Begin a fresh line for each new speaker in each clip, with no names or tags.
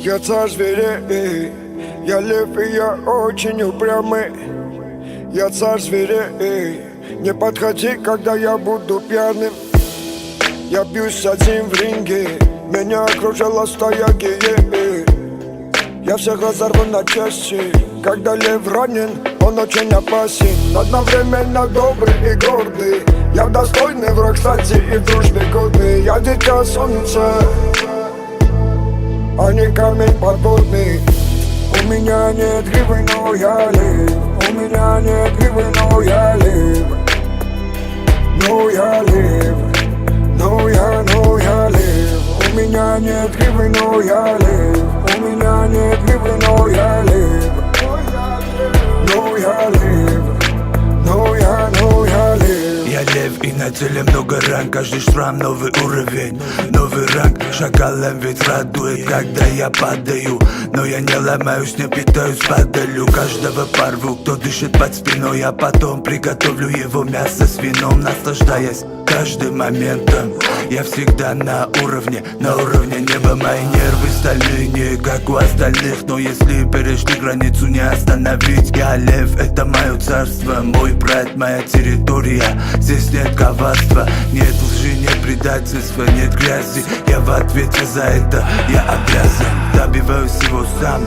Я царь зверей, я лев и я очень упрямый Я царь зверей, не подходи, когда я буду пьяным Я бьюсь один в ринге, меня окружала стая геев Я всех разорву на части, когда лев ранен, он очень опасен. Одновременно добрый и гордый Я достойный враг, кстати, и в дружбе годный Я дитя солнца а не камень подводный. У меня нет гривы, но я лев. У меня нет гривы, но я лев. Но я лев. Но я, но я лев. У меня нет гривы, но я лев. У меня нет гривы, но я лев
лев и на теле много ран Каждый шрам новый уровень Новый ранг. Шакалом ведь радует Когда я падаю Но я не ломаюсь, не питаюсь падалью. Каждого порву, кто дышит под спиной А потом приготовлю его мясо с вином Наслаждаясь каждым моментом Я всегда на уровне, на уровне неба. Мои нервы стальные, не как у остальных. Но если перешли границу, не остановить. Я лев, это мое царство. Мой брат, моя территория. Здесь нет коварства, нет лжи, нет предательства Нет грязи, я в ответе за это Я обязан, добиваюсь всего сам.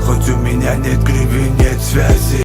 Хоть у меня нет гривен, нет связи